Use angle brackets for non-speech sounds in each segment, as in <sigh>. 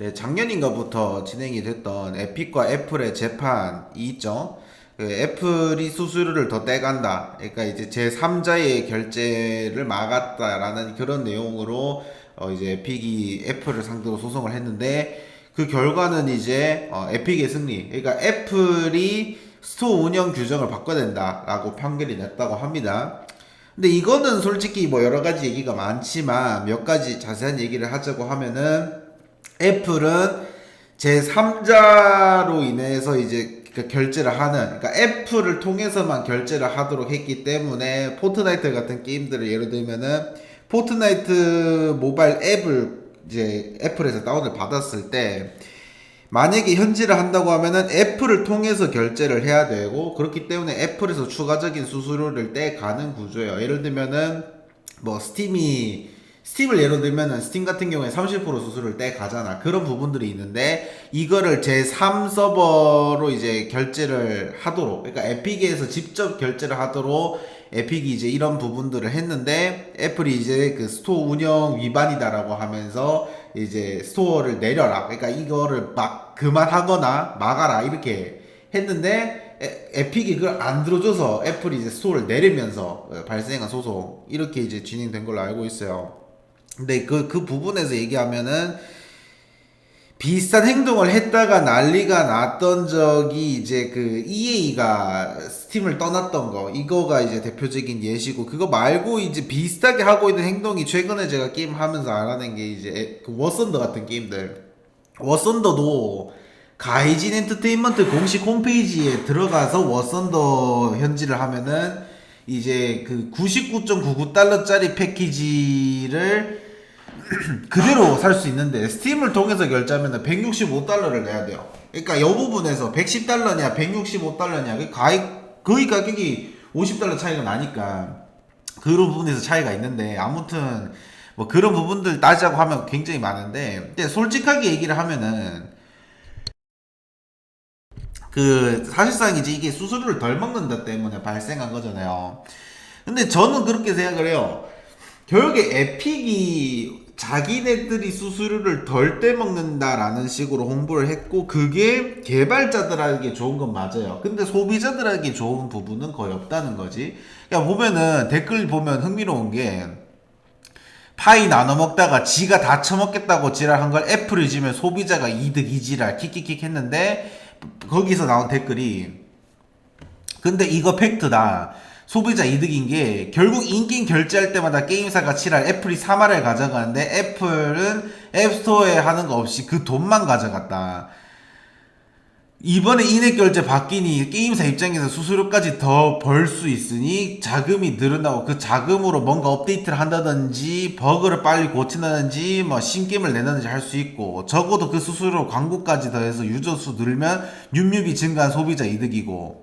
네, 작년인가부터 진행이 됐던 에픽과 애플의 재판이 있죠. 그 애플이 수수료를 더 떼간다. 그러니까 이제 제 3자의 결제를 막았다라는 그런 내용으로 어 이제 에픽이 애플을 상대로 소송을 했는데 그 결과는 이제 어 에픽의 승리. 그러니까 애플이 스토어 운영 규정을 바꿔야 된다라고 판결이 났다고 합니다. 근데 이거는 솔직히 뭐 여러 가지 얘기가 많지만 몇 가지 자세한 얘기를 하자고 하면은 애플은 제 3자로 인해서 이제 그 결제를 하는 그러니까 애플을 통해서만 결제를 하도록 했기 때문에 포트나이트 같은 게임들을 예를 들면은 포트나이트 모바일 앱을 이제 애플에서 다운을 받았을 때 만약에 현질을 한다고 하면은 애플을 통해서 결제를 해야 되고 그렇기 때문에 애플에서 추가적인 수수료를 떼가는 구조예요. 예를 들면은 뭐 스팀이 스팀을 예로 들면은 스팀 같은 경우에 30% 수수료를 떼 가잖아. 그런 부분들이 있는데 이거를 제3 서버로 이제 결제를 하도록 그러니까 에픽에서 직접 결제를 하도록 에픽이 이제 이런 부분들을 했는데 애플이 이제 그 스토어 운영 위반이다라고 하면서 이제 스토어를 내려라. 그러니까 이거를 막 그만하거나 막아라 이렇게 했는데 에, 에픽이 그걸 안 들어줘서 애플이 이제 스토어를 내리면서 어, 발생한 소송 이렇게 이제 진행된 걸로 알고 있어요. 근데 그, 그 부분에서 얘기하면은 비슷한 행동을 했다가 난리가 났던 적이 이제 그 EA가 스팀을 떠났던 거. 이거가 이제 대표적인 예시고 그거 말고 이제 비슷하게 하고 있는 행동이 최근에 제가 게임 하면서 알아낸 게 이제 그 워선더 같은 게임들. 워선더도 가이진 엔터테인먼트 공식 홈페이지에 들어가서 워선더 현질을 하면은 이제 그 99.99달러짜리 패키지를 <clears throat> 그대로 살 수 있는데 스팀을 통해서 결제하면 165달러를 내야 돼요. 그러니까 이 부분에서 110달러냐 165달러냐 거의 거의 가격이 50달러 차이가 나니까 그런 부분에서 차이가 있는데 아무튼 뭐 그런 부분들 따지자고 하면 굉장히 많은데 근데 솔직하게 얘기를 하면은 그 사실상 이제 이게 수수료를 덜 먹는다 때문에 발생한 거잖아요. 근데 저는 그렇게 생각을 해요. 결국에 에픽이 자기네들이 수수료를 덜 떼먹는다라는 식으로 홍보를 했고 그게 개발자들에게 좋은 건 맞아요. 근데 소비자들에게 좋은 부분은 거의 없다는 거지. 그러니까 보면은 댓글 보면 흥미로운 게 파이 나눠 먹다가 지가 다 처먹겠다고 지랄한 걸 애플이 지면 소비자가 이득 이지랄 킥킥킥 했는데 거기서 나온 댓글이 근데 이거 팩트다. 소비자 이득인 게 결국 인게임 결제할 때마다 게임사가 칠할 애플이 3할을 가져가는데 애플은 앱스토어에 하는 거 없이 그 돈만 가져갔다. 이번에 인액 결제 바뀌니 게임사 입장에서 수수료까지 더 벌 수 있으니 자금이 늘어나고 그 자금으로 뭔가 업데이트를 한다든지 버그를 빨리 고친다든지 뭐 신게임을 내는지 할 수 있고 적어도 그 수수료 광고까지 더해서 유저 수 늘면 윤유비 증가한 소비자 이득이고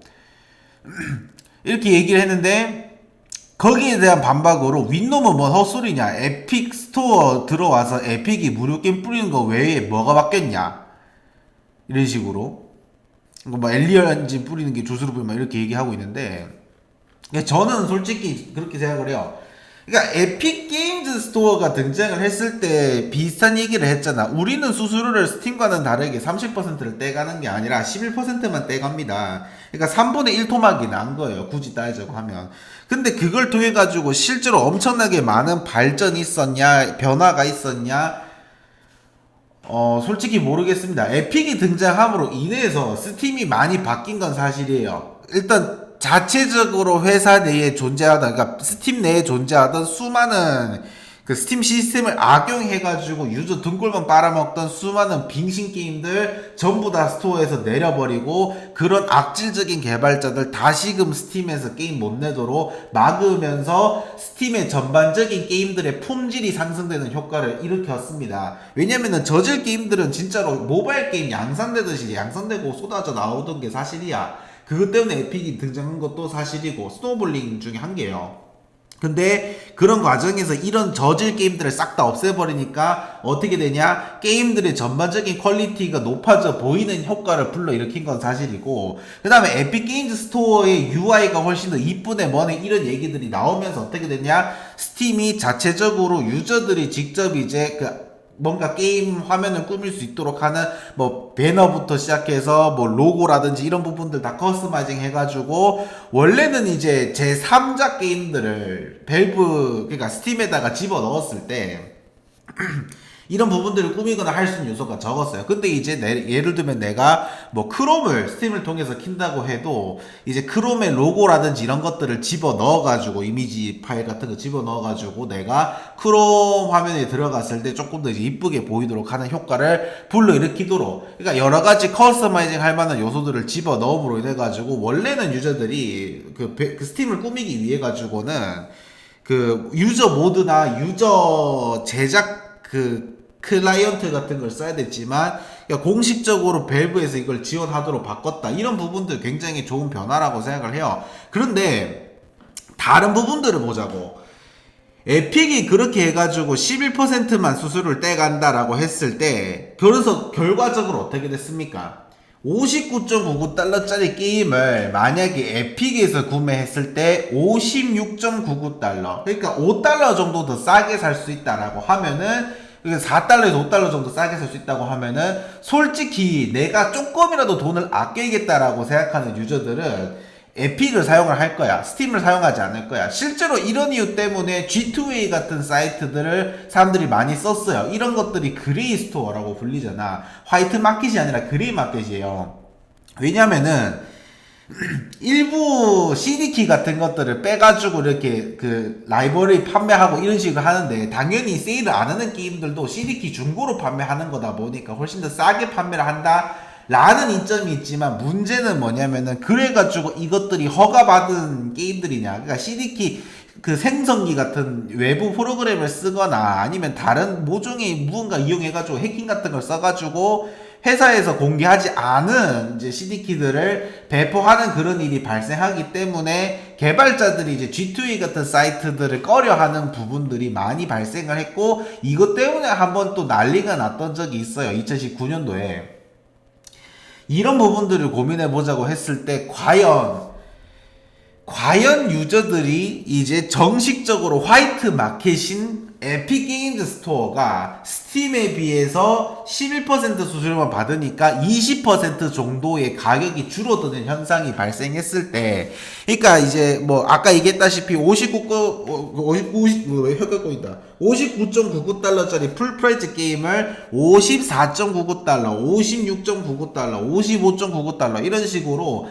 <clears throat> 이렇게 얘기를 했는데 거기에 대한 반박으로 윈놈은 뭔 헛소리냐 에픽 스토어 들어와서 에픽이 무료 게임 뿌리는 거 외에 뭐가 바뀌었냐 이런 식으로 이거 뭐 엔진 뿌리는 게 주스로 보면 이렇게 얘기하고 있는데 그러니까 저는 솔직히 그렇게 생각을 해요. 그러니까 에픽 게임즈 스토어가 등장을 했을 때 비슷한 얘기를 했잖아. 우리는 수수료를 스팀과는 다르게 30%를 떼가는 게 아니라 11%만 떼갑니다. 그러니까 3분의 1 토막이 난 거예요. 굳이 따지자고 하면. 근데 그걸 통해 가지고 실제로 엄청나게 많은 발전이 있었냐, 변화가 있었냐, 어, 솔직히 모르겠습니다. 에픽이 등장함으로 인해서 스팀이 많이 바뀐 건 사실이에요. 일단 자체적으로 회사 내에 존재하던, 그러니까 스팀 내에 존재하던 수많은 그 스팀 시스템을 악용해가지고 유저 등골만 빨아먹던 수많은 빙신 게임들 전부 다 스토어에서 내려버리고 그런 악질적인 개발자들 다시금 스팀에서 게임 못 내도록 막으면서 스팀의 전반적인 게임들의 품질이 상승되는 효과를 일으켰습니다. 왜냐면은 저질 게임들은 진짜로 모바일 게임 양산되듯이 양산되고 쏟아져 나오던 게 사실이야. 그것 때문에 에픽이 등장한 것도 사실이고 스노볼링 중에 한 개예요. 근데 그런 과정에서 이런 저질 게임들을 싹 다 없애버리니까 어떻게 되냐? 게임들의 전반적인 퀄리티가 높아져 보이는 효과를 불러일으킨 건 사실이고, 그 다음에 에픽 게임즈 스토어의 UI가 훨씬 더 이쁘네, 뭐네, 이런 얘기들이 나오면서 어떻게 되냐? 스팀이 자체적으로 유저들이 직접 이제 그 뭔가 게임 화면을 꾸밀 수 있도록 하는 뭐 배너부터 시작해서 뭐 로고라든지 이런 부분들 다 커스터마이징 해가지고 원래는 이제 제 3자 게임들을 밸브 그러니까 스팀에다가 집어 넣었을 때 <clears throat> 이런 부분들을 꾸미거나 할 수 있는 요소가 적었어요. 근데 이제 내- 예를 들면 내가 뭐 크롬을 스팀을 통해서 킨다고 해도 이제 크롬의 로고라든지 이런 것들을 집어 넣어가지고 이미지 파일 같은 거 집어 넣어가지고 내가 크롬 화면에 들어갔을 때 조금 더 이쁘게 보이도록 하는 효과를 불러일으키도록 그러니까 여러 가지 커스터마이징 할 만한 요소들을 집어 넣음으로 인해 가지고 원래는 유저들이 그, 배- 그 스팀을 꾸미기 위해 가지고는 그 유저 모드나 유저 제작 그 클라이언트 같은 걸 써야 됐지만 그러니까 공식적으로 밸브에서 이걸 지원하도록 바꿨다. 이런 부분들 굉장히 좋은 변화라고 생각을 해요. 그런데 다른 부분들을 보자고. 에픽이 그렇게 해가지고 11%만 수수료를 떼간다라고 했을 때 그래서 결과적으로 어떻게 됐습니까? 59.99달러짜리 게임을 만약에 에픽에서 구매했을 때 56.99달러 그러니까 5달러 정도 더 싸게 살 수 있다라고 하면은 그게 4달러에서 5달러 정도 싸게 살 수 있다고 하면은 솔직히 내가 조금이라도 돈을 아끼겠다라고 생각하는 유저들은 에픽을 사용을 할 거야. 스팀을 사용하지 않을 거야. 실제로 이런 이유 때문에 G2A 같은 사이트들을 사람들이 많이 썼어요. 이런 것들이 그레이 스토어라고 불리잖아. 화이트 마켓이 아니라 그레이 마켓이에요. 왜냐면은 <clears throat> 일부 CD키 같은 것들을 빼가지고 이렇게 그 라이벌이 판매하고 이런 식으로 하는데 당연히 세일을 안 하는 게임들도 CD키 중고로 판매하는 거다 보니까 훨씬 더 싸게 판매를 한다. 라는 이점이 있지만 문제는 뭐냐면은 그래가지고 이것들이 허가받은 게임들이냐 그러니까 CD키 그 생성기 같은 외부 프로그램을 쓰거나 아니면 다른 모종의 무언가 이용해가지고 해킹 같은 걸 써가지고 회사에서 공개하지 않은 이제 CD키들을 배포하는 그런 일이 발생하기 때문에 개발자들이 이제 G2A 같은 사이트들을 꺼려하는 부분들이 많이 발생을 했고 이것 때문에 한번 또 난리가 났던 적이 있어요 2019년도에. 이런 부분들을 고민해 보자고 했을 때 과연 과연 유저들이 이제 정식적으로 화이트 마켓인 에픽 게임즈 스토어가 스팀에 비해서 11% 수수료만 받으니까 20% 정도의 가격이 줄어드는 현상이 발생했을 때 그러니까 이제 뭐 아까 얘기했다시피 59 59 50왜 혀가 꼬인다 59.99달러짜리 풀프라이즈 게임을 54.99달러 56.99달러 55.99달러 이런 식으로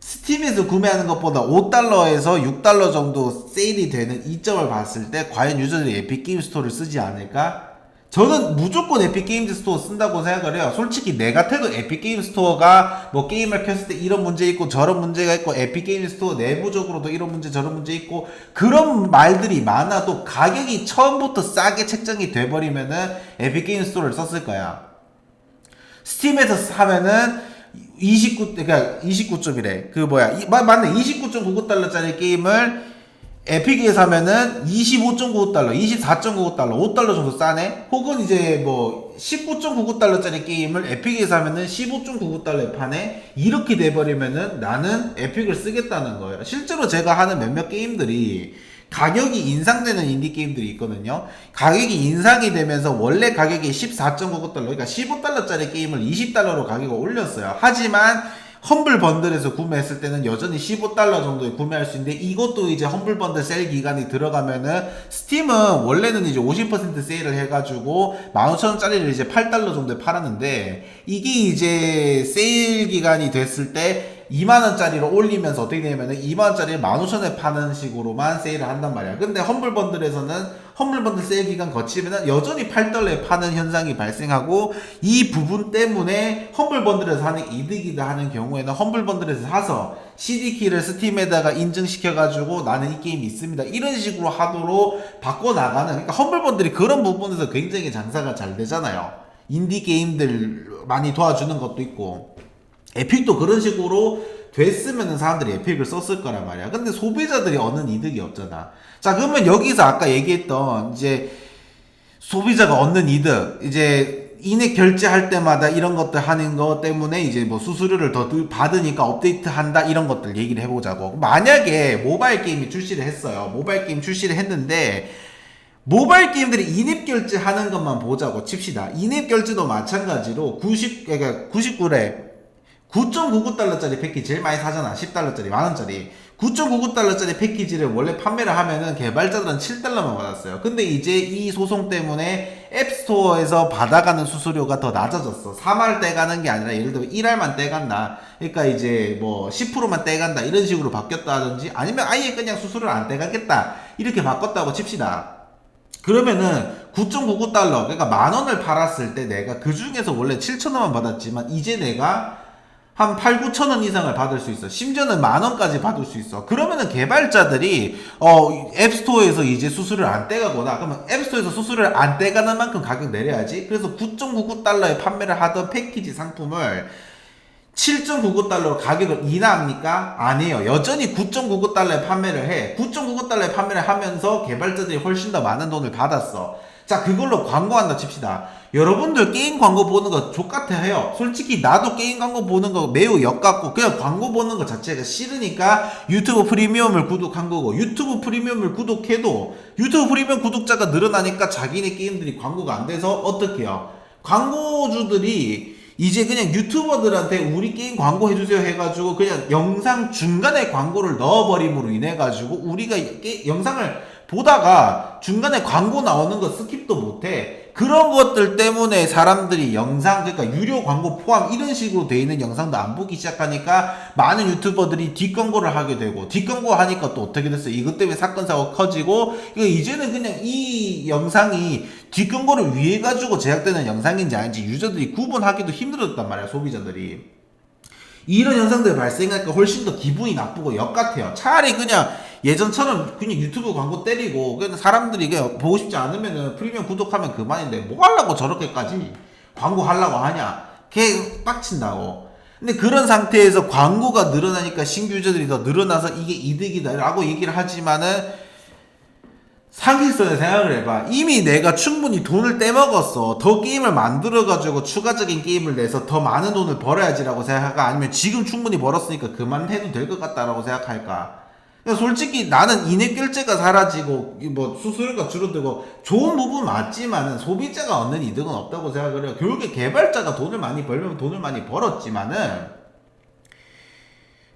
스팀에서 구매하는 것보다 5달러에서 6달러 정도 세일이 되는 이점을 봤을 때 과연 유저들이 에픽 게임 스토어를 쓰지 않을까? 저는 무조건 에픽 게임 스토어 쓴다고 생각을 해요. 솔직히 내 같아도 에픽 게임 스토어가 뭐 게임을 켰을 때 이런 문제 있고 저런 문제가 있고 에픽 게임 스토어 내부적으로도 이런 문제 저런 문제 있고 그런 말들이 많아도 가격이 처음부터 싸게 책정이 돼버리면은 에픽 게임 스토어를 썼을 거야. 스팀에서 사면은 29 그러니까 29점이래. 그 뭐야? 이, 마- 맞네. 29.99달러짜리 게임을 에픽에서 사면은 25.99달러, 24.99달러, 5달러 정도 싸네. 혹은 이제 뭐 19.99달러짜리 게임을 에픽에서 사면은 15.99달러에 파네. 이렇게 돼 버리면은 나는 에픽을 쓰겠다는 거예요. 실제로 제가 하는 몇몇 게임들이 가격이 인상되는 인디 게임들이 있거든요. 가격이 인상이 되면서 원래 가격이 14.99달러, 그러니까 15달러짜리 게임을 20달러로 가격을 올렸어요. 하지만 험블 번들에서 구매했을 때는 여전히 15달러 정도에 구매할 수 있는데 이것도 이제 험블 번들 세일 기간이 들어가면은 스팀은 원래는 이제 50% 세일을 해가지고 15,000원짜리를 이제 8달러 정도에 팔았는데 이게 이제 세일 기간이 됐을 때 2만원짜리로 올리면서 어떻게 되냐면은 2만원짜리를 15,000원에 파는 식으로만 세일을 한단 말이야. 근데 험블 번들에서는 험블 번들 세일 기간 거치면은 여전히 8달러에 파는 현상이 발생하고 이 부분 때문에 험블 번들에서 하는 이득이다 하는 경우에는 험블 번들에서 사서 CD키를 스팀에다가 인증시켜가지고 나는 이 게임이 있습니다. 이런 식으로 하도록 바꿔나가는, 그러니까 험블 번들이 그런 부분에서 굉장히 장사가 잘 되잖아요. 인디 게임들 많이 도와주는 것도 있고. 에픽도 그런 식으로 됐으면 사람들이 에픽을 썼을 거란 말이야. 근데 소비자들이 얻는 이득이 없잖아. 자, 그러면 여기서 아까 얘기했던 이제 소비자가 얻는 이득, 이제 인액 결제할 때마다 이런 것들 하는 거 때문에 이제 뭐 수수료를 더 받으니까 업데이트 한다 이런 것들 얘기를 해보자고. 만약에 모바일 게임이 출시를 했어요. 모바일 게임 출시를 했는데 모바일 게임들이 인앱 결제 하는 것만 보자고 칩시다. 인앱 결제도 마찬가지로 90, 그러니까 99래 9.99달러짜리 패키지 제일 많이 사잖아. 10달러짜리, 만원짜리. 9.99달러짜리 패키지를 원래 판매를 하면은 개발자들은 7달러만 받았어요. 근데 이제 이 소송 때문에 앱스토어에서 받아가는 수수료가 더 낮아졌어. 3할 떼가는 게 아니라 예를 들면 1할만 떼간다. 그러니까 이제 뭐 10%만 떼간다. 이런 식으로 바뀌었다든지 아니면 아예 그냥 수수료를 안 떼가겠다. 이렇게 바꿨다고 칩시다. 그러면은 9.99달러, 그러니까 만 원을 팔았을 때 내가 그 중에서 원래 7천 원만 받았지만 이제 내가 한 8, 9천 원 이상을 받을 수 있어. 심지어는 만 원까지 받을 수 있어. 그러면은 개발자들이 어 앱스토어에서 이제 수수료를 안 떼가거나 그러면 앱스토어에서 수수료를 안 떼가는 만큼 가격 내려야지. 그래서 9.99달러에 판매를 하던 패키지 상품을 7.99달러로 가격을 인하합니까? 아니에요. 여전히 9.99달러에 판매를 해. 9.99달러에 판매를 하면서 개발자들이 훨씬 더 많은 돈을 받았어. 자, 그걸로 광고한다 칩시다. 여러분들 게임 광고 보는 거 족같아 해요. 솔직히 나도 게임 광고 보는 거 매우 역같고 그냥 광고 보는 거 자체가 싫으니까 유튜브 프리미엄을 구독한 거고 유튜브 프리미엄을 구독해도 유튜브 프리미엄 구독자가 늘어나니까 자기네 게임들이 광고가 안 돼서 어떻게 해요? 광고주들이 이제 그냥 유튜버들한테 우리 게임 광고 해주세요 해가지고 그냥 영상 중간에 광고를 넣어버림으로 인해 가지고 우리가 게, 영상을 보다가 중간에 광고 나오는 거 스킵도 못해 그런 것들 때문에 사람들이 영상 그러니까 유료 광고 포함 이런 식으로 돼 있는 영상도 안 보기 시작하니까 많은 유튜버들이 뒷광고를 하게 되고 뒷광고 하니까 또 어떻게 됐어요 이것 때문에 사건 사고 커지고 이거 이제는 그냥 이 영상이 뒷광고를 위해 가지고 제작되는 영상인지 아닌지 유저들이 구분하기도 힘들었단 말이야 소비자들이 이런 현상들이 발생하니까 훨씬 더 기분이 나쁘고 역같아요. 차라리 그냥 예전처럼 그냥 유튜브 광고 때리고 그냥 사람들이 그냥 보고 싶지 않으면은 프리미엄 구독하면 그만인데 뭐 하려고 저렇게까지 광고 하려고 하냐? 걔 빡친다고. 근데 그런 상태에서 광고가 늘어나니까 신규 유저들이 더 늘어나서 이게 이득이다라고 얘기를 하지만은 상식선에 생각을 해봐. 이미 내가 충분히 돈을 떼먹었어. 더 게임을 만들어가지고 추가적인 게임을 내서 더 많은 돈을 벌어야지라고 생각할까? 아니면 지금 충분히 벌었으니까 그만해도 될 것 같다라고 생각할까? 그러니까 솔직히 나는 인앱 결제가 사라지고 뭐 수수료가 줄어들고 좋은 부분 맞지만은 소비자가 얻는 이득은 없다고 생각을 해요. 결국에 개발자가 돈을 많이 벌면 돈을 많이 벌었지만은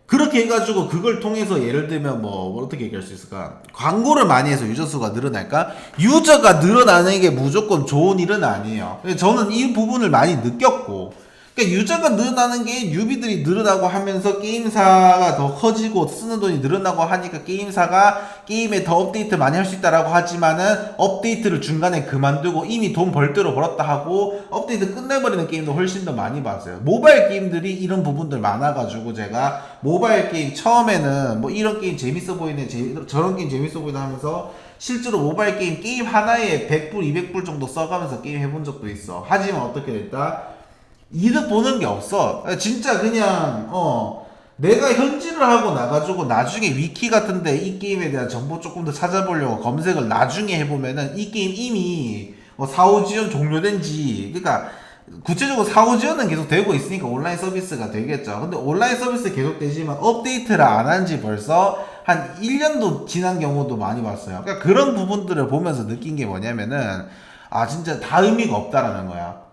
그렇게 해가지고 그걸 통해서 예를 들면 뭐 어떻게 얘기할 수 있을까? 광고를 많이 해서 유저 수가 늘어날까? 유저가 늘어나는 게 무조건 좋은 일은 아니에요. 저는 이 부분을 많이 느꼈고, 그러니까 유저가 늘어나는 게 유비들이 늘어나고 하면서 게임사가 더 커지고 쓰는 돈이 늘어나고 하니까 게임사가 게임에 더 업데이트 많이 할 수 있다라고 하지만은 업데이트를 중간에 그만두고 이미 돈 벌대로 벌었다 하고 업데이트 끝내버리는 게임도 훨씬 더 많이 봤어요. 모바일 게임들이 이런 부분들 많아가지고 제가 모바일 게임 처음에는 뭐 이런 게임 재밌어 보이네, 제, 저런 게임 재밌어 보이네 하면서 실제로 모바일 게임 게임 하나에 100불, 200불 정도 써가면서 게임 해본 적도 있어. 하지만 어떻게 됐다? 이득 보는 게 없어. 진짜 그냥 어 내가 현질을 하고 나가지고 나중에 위키 같은데 이 게임에 대한 정보 조금 더 찾아보려고 검색을 나중에 해보면은 이 게임 이미 어, 사후 지원 종료된지 그러니까 구체적으로 사후 지원은 계속 되고 있으니까 온라인 서비스가 되겠죠. 근데 온라인 서비스 계속 되지만 업데이트를 안 한 지 벌써 한 1년도 지난 경우도 많이 봤어요. 그러니까 그런 부분들을 보면서 느낀 게 뭐냐면은 아 진짜 다 의미가 없다라는 거야.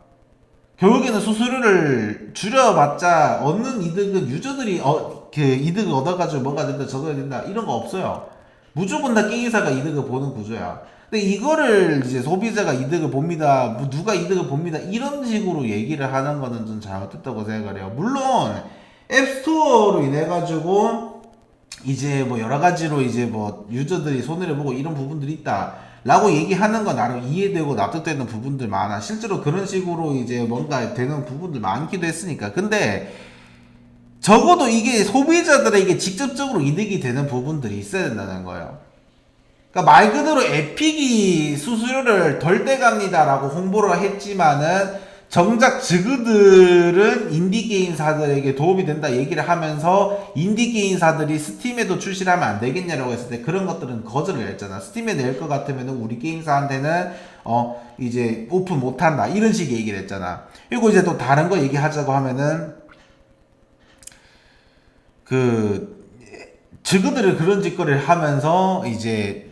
결국에는 수수료를 줄여봤자 얻는 이득은 유저들이 어, 그 이득을 얻어가지고 뭔가 된다 저거야 된다 이런 거 없어요. 무조건 다 게임사가 이득을 보는 구조야. 근데 이거를 이제 소비자가 이득을 봅니다. 뭐 누가 이득을 봅니다. 이런 식으로 얘기를 하는 거는 좀 잘못됐다고 생각을 해요. 물론 앱스토어로 인해 가지고 이제 뭐 여러 가지로 이제 뭐 유저들이 손해를 보고 이런 부분들이 있다. 라고 얘기하는 건 나름 이해되고 납득되는 부분들 많아. 실제로 그런 식으로 이제 뭔가 되는 부분들 많기도 했으니까. 근데 적어도 이게 소비자들에게 직접적으로 이득이 되는 부분들이 있어야 된다는 거예요. 그러니까 말 그대로 에픽이 수수료를 덜 떼갑니다라고 홍보를 했지만은 정작 저그들은 인디게임사들에게 도움이 된다 얘기를 하면서 인디게임사들이 스팀에도 출시를 하면 안 되겠냐라고 했을 때 그런 것들은 거절을 했잖아. 스팀에 낼 것 같으면 우리 게임사한테는 어 이제 오픈 못한다 이런 식의 얘기를 했잖아. 그리고 이제 또 다른 거 얘기하자고 하면은 그 저그들을 그런 짓거리를 하면서 이제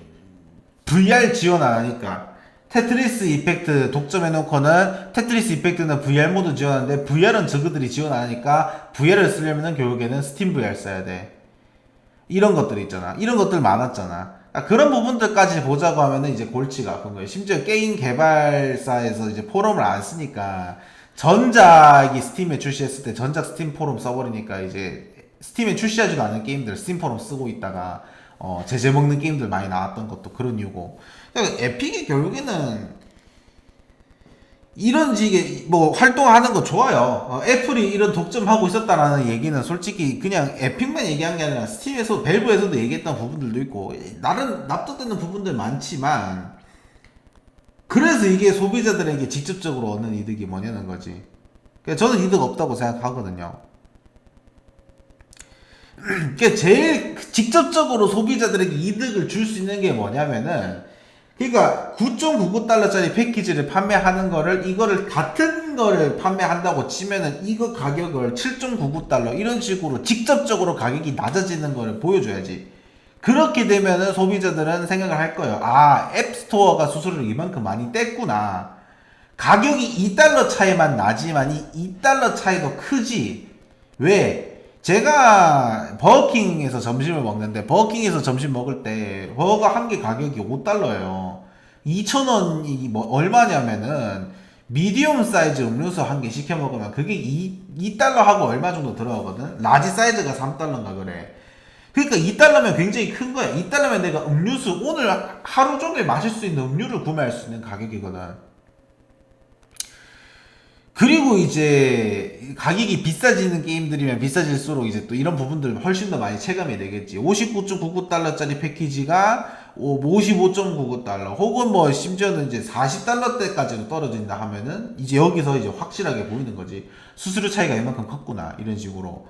VR 지원 안 하니까 테트리스 이펙트 독점해놓고는 테트리스 이펙트는 VR 모드 지원하는데 VR은 저그들이 지원 안 하니까 VR을 쓰려면은 결국에는 스팀 VR 써야 돼. 이런 것들 있잖아. 이런 것들 많았잖아. 아, 그런 부분들까지 보자고 하면은 이제 골치가 아픈 거예요. 심지어 게임 개발사에서 이제 포럼을 안 쓰니까 전작이 스팀에 출시했을 때 전작 스팀 포럼 써버리니까 이제 스팀에 출시하지도 않은 게임들 스팀 포럼 쓰고 있다가 어, 제재 먹는 게임들 많이 나왔던 것도 그런 이유고. 그러니까 에픽이 결국에는 이런 식의 뭐 활동하는 거 좋아요. 어, 애플이 이런 독점하고 있었다라는 얘기는 솔직히 그냥 에픽만 얘기한 게 아니라 스팀에서 밸브에서도 얘기했던 부분들도 있고 나름 납득되는 부분들 많지만 그래서 이게 소비자들에게 직접적으로 얻는 이득이 뭐냐는 거지. 그러니까 저는 이득 없다고 생각하거든요. <clears throat> 그러니까 제일 직접적으로 소비자들에게 이득을 줄 수 있는 게 뭐냐면은 그러니까 9.99달러짜리 패키지를 판매하는 거를 이거를 같은 거를 판매한다고 치면은 이거 가격을 7.99달러 이런 식으로 직접적으로 가격이 낮아지는 거를 보여줘야지. 그렇게 되면은 소비자들은 생각을 할 거예요. 아, 앱스토어가 수수료를 이만큼 많이 뗐구나. 가격이 2달러 차이만 나지만 이 2달러 차이도 크지. 왜? 제가 버거킹에서 점심을 먹는데 버거킹에서 점심 먹을 때 버거 한 개 가격이 5달러예요. 2,000원이 뭐 얼마냐면은 미디움 사이즈 음료수 한 개 시켜 먹으면 그게 2, 2달러 하고 얼마 정도 들어가거든. 라지 사이즈가 3달러인가 그래. 그러니까 2달러면 굉장히 큰 거야. 2달러면 내가 음료수 오늘 하루 종일 마실 수 있는 음료를 구매할 수 있는 가격이거든. 그리고 이제 가격이 비싸지는 게임들이면 비싸질수록 이제 또 이런 부분들 훨씬 더 많이 체감이 되겠지. 59.99달러짜리 패키지가 55.99달러 혹은 뭐 심지어는 이제 40달러대까지도 떨어진다 하면은 이제 여기서 이제 확실하게 보이는 거지. 수수료 차이가 이만큼 컸구나. 이런 식으로.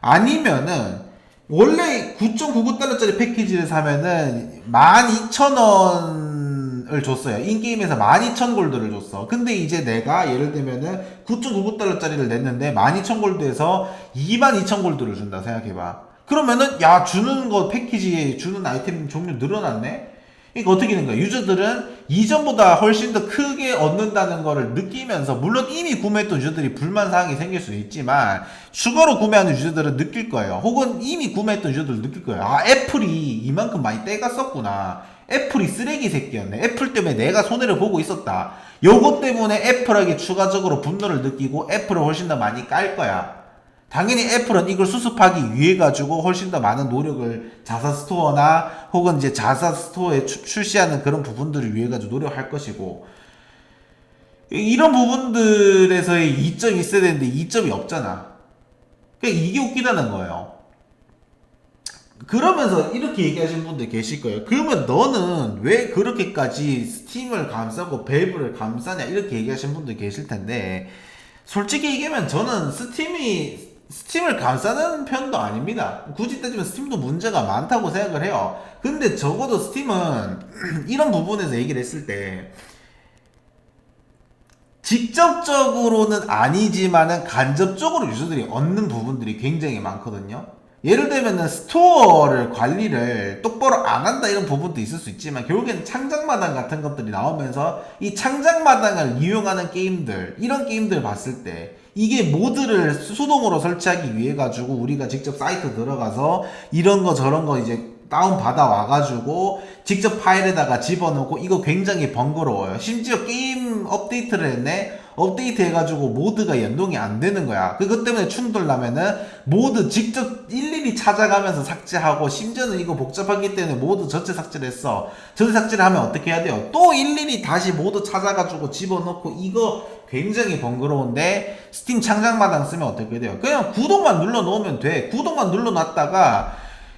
아니면은 원래 9.99달러짜리 패키지를 사면은 12,000원을 줬어요. 인게임에서 12,000골드를 줬어. 근데 이제 내가 예를 들면은 9.99달러짜리를 냈는데 12,000골드에서 22,000골드를 준다 생각해봐. 그러면은 야 주는 거 패키지에 주는 아이템 종류 늘어났네? 그러니까 어떻게 되는 거야? 유저들은 이전보다 훨씬 더 크게 얻는다는 거를 느끼면서 물론 이미 구매했던 유저들이 불만 사항이 생길 수 있지만 추가로 구매하는 유저들은 느낄 거예요. 혹은 이미 구매했던 유저들은 느낄 거예요. 아 애플이 이만큼 많이 떼가 썼구나. 애플이 쓰레기 새끼였네. 애플 때문에 내가 손해를 보고 있었다. 요것 때문에 애플에게 추가적으로 분노를 느끼고 애플을 훨씬 더 많이 깔 거야. 당연히 애플은 이걸 수습하기 위해 가지고 훨씬 더 많은 노력을 자사 스토어나 혹은 이제 자사 스토어에 추- 출시하는 그런 부분들을 위해 가지고 노력할 것이고 이런 부분들에서의 이점이 있어야 되는데 이점이 없잖아. 그러니까 이게 웃기다는 거예요. 그러면서 이렇게 얘기하시는 분들 계실 거예요. 그러면 너는 왜 그렇게까지 스팀을 감싸고 밸브를 감싸냐 이렇게 얘기하시는 분들 계실 텐데 솔직히 얘기하면 저는 스팀이 스팀을 감싸는 편도 아닙니다. 굳이 따지면 스팀도 문제가 많다고 생각을 해요. 근데 적어도 스팀은 <clears throat> 이런 부분에서 얘기를 했을 때 직접적으로는 아니지만은 간접적으로 유저들이 얻는 부분들이 굉장히 많거든요. 예를 들면은 스토어를 관리를 똑바로 안 한다 이런 부분도 있을 수 있지만 결국에는 창작마당 같은 것들이 나오면서 이 창작마당을 이용하는 게임들 이런 게임들 봤을 때 이게 모드를 수동으로 설치하기 위해 가지고 우리가 직접 사이트 들어가서 이런 거 저런 거 이제 다운 받아 와가지고 직접 파일에다가 집어넣고 이거 굉장히 번거로워요. 심지어 게임 업데이트를 했네. 업데이트 해가지고 모드가 연동이 안 되는 거야. 그것 때문에 충돌 나면은 모드 직접 일일이 찾아가면서 삭제하고 심지어는 이거 복잡하기 때문에 모드 전체 삭제를 했어. 전체 삭제를 하면 어떻게 해야 돼요? 또 일일이 다시 모드 찾아가지고 집어넣고 이거 굉장히 번거로운데 스팀 창작마당 쓰면 어떻게 돼요? 그냥 구독만 눌러 놓으면 돼. 구독만 눌러 놨다가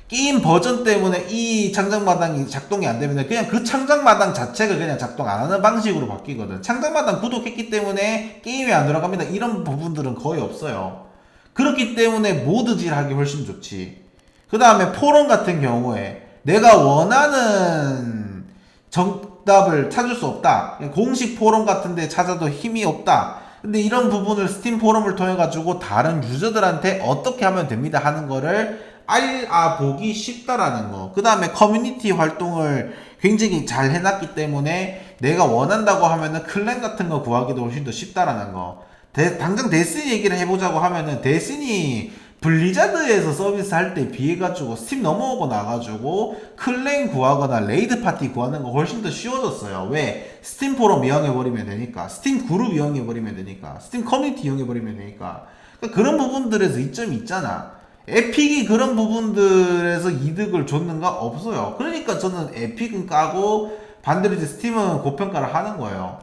게임 버전 때문에 이 창작 마당이 작동이 안 되면 그냥 그 창작 마당 자체가 그냥 작동 안 하는 방식으로 바뀌거든. 창작 마당 구독했기 때문에 게임이 안 들어갑니다. 이런 부분들은 거의 없어요. 그렇기 때문에 모드질 하기 훨씬 좋지. 그 다음에 포럼 같은 경우에 내가 원하는 정답을 찾을 수 없다. 공식 포럼 같은데 찾아도 힘이 없다. 근데 이런 부분을 스팀 포럼을 통해 가지고 다른 유저들한테 어떻게 하면 됩니다 하는 거를 알아보기 쉽다라는 거. 그 다음에 커뮤니티 활동을 굉장히 잘 해놨기 때문에 내가 원한다고 하면은 클랜 같은 거 구하기도 훨씬 더 쉽다라는 거. 데- 당장 데스니 얘기를 해보자고 하면은 데스니 블리자드에서 서비스 할 때 비해 가지고 스팀 넘어오고 나가지고 클랜 구하거나 레이드 파티 구하는 거 훨씬 더 쉬워졌어요. 왜? 스팀 포럼 이용해 버리면 되니까, 스팀 그룹 이용해 버리면 되니까, 스팀 커뮤니티 이용해 버리면 되니까. 그런 부분들에서 이점이 있잖아. 에픽이 그런 부분들에서 이득을 줬는가 없어요. 그러니까 저는 에픽은 까고 반대로 이제 스팀은 고평가를 하는 거예요.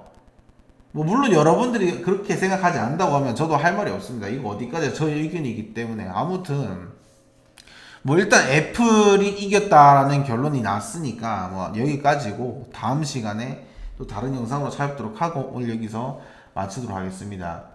뭐 물론 여러분들이 그렇게 생각하지 않는다고 하면 저도 할 말이 없습니다. 이거 어디까지 저의 의견이기 때문에 아무튼 뭐 일단 애플이 이겼다라는 결론이 났으니까 뭐 여기까지고 다음 시간에 또 다른 영상으로 찾아뵙도록 하고 오늘 여기서 마치도록 하겠습니다.